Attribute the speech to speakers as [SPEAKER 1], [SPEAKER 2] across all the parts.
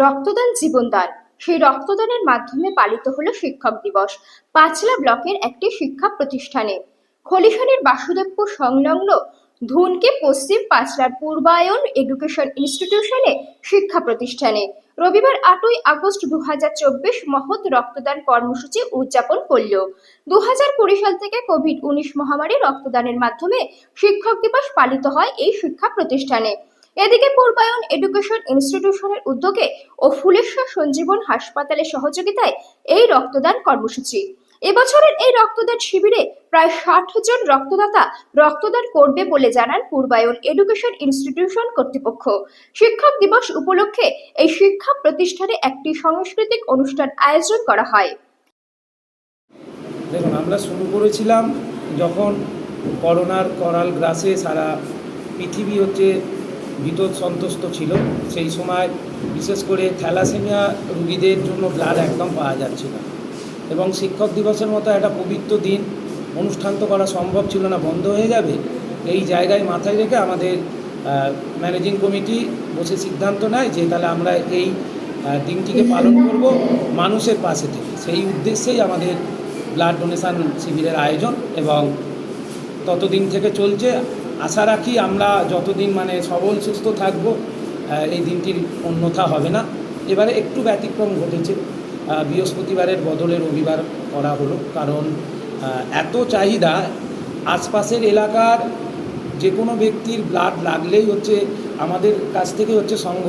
[SPEAKER 1] রক্তদান জীবনদান। সেই রক্তদানের মাধ্যমে পালিত হলো শিক্ষক দিবস। পাঁচলা ব্লকের একটি শিক্ষা প্রতিষ্ঠানে। খলিশানের বাসুদেবপুর সংলগ্ন ধুনকে পশ্চিম পাঁচলার পূর্বায়ন এডুকেশন ইনস্টিটিউশনে শিক্ষা প্রতিষ্ঠানে। রবিবার আটই আগস্ট দু হাজার চব্বিশ মহৎ রক্তদান কর্মসূচি উদযাপন করল। দু সাল থেকে কোভিড উনিশ মহামারী রক্তদানের মাধ্যমে শিক্ষক দিবস পালিত হয় এই শিক্ষা প্রতিষ্ঠানে। এদিকে পূর্বায়ন এডুকেশন ইনস্টিটিউশনের উদ্যোগে ও ফুলেশ্বর সঞ্জীবন হাসপাতালের সহযোগিতায় এই রক্তদান কর্মসূচি। এবছরের এই রক্তদান শিবিরে প্রায় ষাট জন রক্তদাতা রক্তদান করবে বলে জানান পূর্বায়ন এডুকেশন ইনস্টিটিউশন কর্তৃপক্ষ। শিক্ষক দিবস উপলক্ষে এই শিক্ষা প্রতিষ্ঠানে একটি সাংস্কৃতিক অনুষ্ঠান আয়োজন করা হয়।
[SPEAKER 2] দেখুন, আমরা শুরু করেছিলাম যখন করোনার করাল গ্রাসে সারা পৃথিবী হচ্ছে ভীত সন্তুষ্ট ছিল। সেই সময় বিশেষ করে থ্যালাসেমিয়া রুগীদের জন্য ব্লাড একদম পাওয়া যাচ্ছিল। এবং শিক্ষক দিবসের মতো একটা পবিত্র দিন অনুষ্ঠান তো করা সম্ভব ছিল না, বন্ধ হয়ে যাবে। এই জায়গায় মাথায় রেখে আমাদের ম্যানেজিং কমিটি বসে সিদ্ধান্ত নেয় যে তাহলে আমরা এই দিনটিকে পালন করব মানুষের পাশে থেকে। সেই উদ্দেশ্যেই আমাদের ব্লাড ডোনেশন শিবিরের আয়োজন এবং ততদিন থেকে চলছে। আশা রাখি আমরা যতদিন মানে সবল, সুস্থ থাকব এই দিনটির অন্যথা হবে না। এবারে একটু ব্যতিক্রম ঘটেছে। বৃহস্পতিবারের বদলে রবিবার করা হলো। কারণ এত চাহিদা, আশপাশের এলাকার যে কোনো ব্যক্তির ব্লাড লাগলেই হচ্ছে, আমাদের কাছ থেকে হচ্ছে সংঘ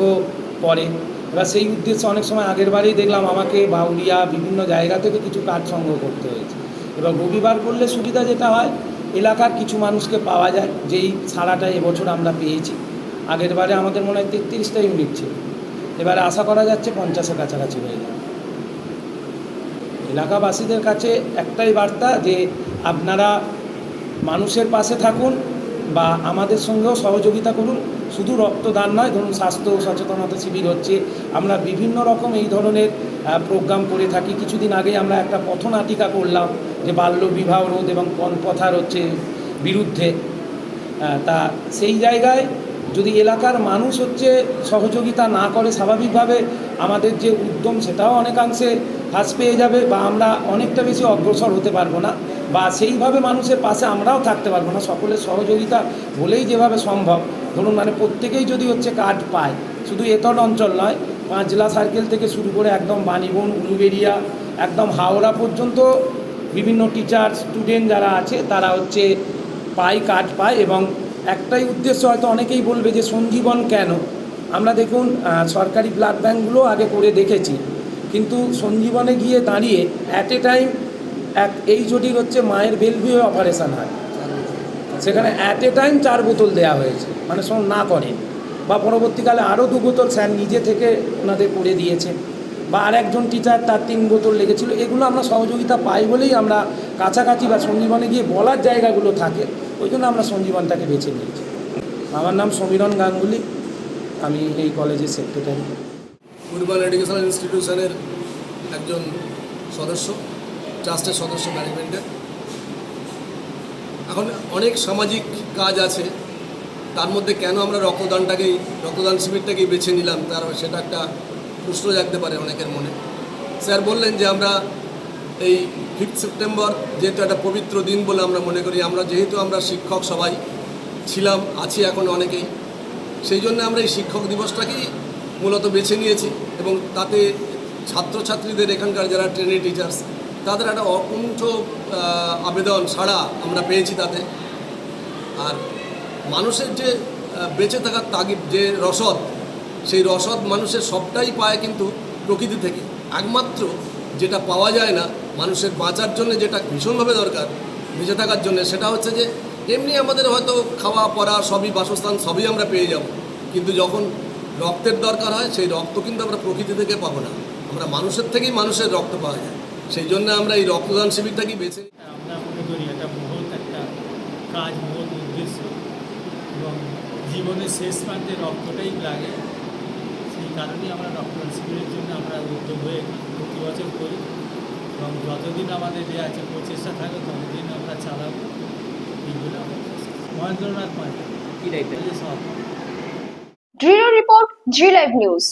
[SPEAKER 2] করে এবার সেই উদ্দেশ্যে অনেক সময় আগের বারেই দেখলাম আমাকে বাউলিয়া বিভিন্ন জায়গা থেকে কিছু কাজ সংগ্রহ করতে হয়েছে। এবার রবিবার করলে সুবিধা যেটা হয় এলাকার কিছু মানুষকে পাওয়া যায়, যেই ছাড়াটা এবছর আমরা পেয়েছি। আগের বারে আমাদের মনে হয় তেত্রিশটা ইউনিট ছিল। এবারে আশা করা যাচ্ছে পঞ্চাশের কাছাকাছি হয়ে যাবে। এলাকাবাসীদের কাছে একটাই বার্তা যে আপনারা মানুষের পাশে থাকুন বা আমাদের সঙ্গেও সহযোগিতা করুন। শুধু রক্তদান নয়, ধরুন স্বাস্থ্য সচেতনতা শিবির হচ্ছে। আমরা বিভিন্ন রকম এই ধরনের প্রোগ্রাম করে থাকি। কিছুদিন আগে আমরা একটা পথনাটিকা করলাম যে বাল্য বিবাহ রোধ এবং পণপথার হচ্ছে বিরুদ্ধে। তা সেই জায়গায় যদি এলাকার মানুষ হচ্ছে সহযোগিতা না করে, স্বাভাবিকভাবে আমাদের যে উদ্যম সেটাও অনেকাংশে হ্রাস পেয়ে যাবে বা আমরা অনেকটা বেশি অগ্রসর হতে পারব না বা সেইভাবে মানুষের পাশে আমরাও থাকতে পারব না। সকলের সহযোগিতা বলেই যেভাবে সম্ভব। ধরুন মানে প্রত্যেকেই যদি হচ্ছে কার্ড পায়, শুধু এতট অঞ্চল নয়, পাঁচলা সার্কেল থেকে শুরু করে একদম বাণীবন উলুবেরিয়া একদম হাওড়া পর্যন্ত বিভিন্ন টিচার স্টুডেন্ট যারা আছে, তারা হচ্ছে পায়, কার্ড পায় এবং একটাই উদ্দেশ্য হয়তো অনেকেই বলবে যে সঞ্জীবন কেন? আমরা দেখুন সরকারি ব্লাড ব্যাঙ্কগুলো আগে করে দেখেছি। কিন্তু সঞ্জীবনে গিয়ে দাঁড়িয়ে অ্যাট এ টাইম এক এই জটির হচ্ছে মায়ের বেলভিউ অপারেশন হয়। সেখানে অ্যাট এ টাইম চার বোতল দেওয়া হয়েছে। মানে শোন, না করে। বা পরবর্তীকালে আরও দু বোতল স্যার নিজে থেকে ওনাদের করে দিয়েছে। বা আর একজন টিচার তার তিন বোতল লেগেছিল। এগুলো আমরা সহযোগিতা পাই বলেই আমরা কাছাকাছি বা সঞ্জীবনে গিয়ে বলার জায়গাগুলো থাকে। ওই জন্য আমরা সঞ্জীবনটাকে বেছে নিয়েছি। আমার নাম সমীরণ গাঙ্গুলি, আমি এই কলেজের সেক্রেটারি
[SPEAKER 3] পূর্বাল এডুকেশনাল ইনস্টিটিউশনের একজন সদস্য ট্রাস্টের সদস্য ম্যানেজমেন্টের এখন অনেক সামাজিক কাজ আছে, তার মধ্যে কেন আমরা রক্তদানটাকেই রক্তদান শিবিরটাকেই বেছে নিলাম? তার সেটা একটা প্রশ্ন জাগতে পারে অনেকের মনে। স্যার বললেন যে আমরা এই ফিফথ সেপ্টেম্বর যেহেতু একটা পবিত্র দিন বলে আমরা মনে করি, আমরা যেহেতু আমরা শিক্ষক সবাই ছিলাম, আছি এখন অনেকেই, সেই জন্য আমরা এই শিক্ষক দিবসটাকেই মূলত বেছে নিয়েছি এবং তাতে ছাত্রছাত্রীদের এখানকার যারা ট্রেনিং টিচার্স তাদের একটা অকুণ্ঠ আবেদন সাড়া আমরা পেয়েছি তাতে। আর মানুষের যে বেঁচে থাকার তাগিদ, যে রসদ, সেই রসদ মানুষের সবটাই পায় কিন্তু প্রকৃতি থেকে। একমাত্র যেটা পাওয়া যায় না মানুষের বাঁচার জন্য যেটা ভীষণভাবে দরকার, বেঁচে থাকার জন্য, সেটা হচ্ছে যে এমনি আমাদের হয়তো খাওয়া, পড়া সবই বাসস্থান, সবই আমরা পেয়ে যাব। কিন্তু যখন রক্তের দরকার হয়, সেই রক্ত কিন্তু আমরা প্রকৃতি থেকে পাবো না। আমরা মানুষের থেকেই মানুষের রক্ত পাওয়া যায়। সেই জন্য আমরা এই রক্তদান শিবিরটাকেই বেছে।
[SPEAKER 4] আমরা মনে করি এটা মহৎ একটা কাজ, মহৎ উদ্দেশ্য। এবং জীবনের শেষ প্রান্তে রক্তটাই লাগে। সেই কারণেই আমরা রক্তদান শিবিরের জন্য আমরা উদ্যোগ হয়ে প্রতি বছর করি। এবং যতদিন আমাদের যে আছে প্রচেষ্টা থাকে ততদিন আমরা চালাবো। এইগুলো আমরা মহেন্দ্রনাথ মাঝি কি
[SPEAKER 1] দৃঢ় রিপোর্ট জি লাইভ নিউজ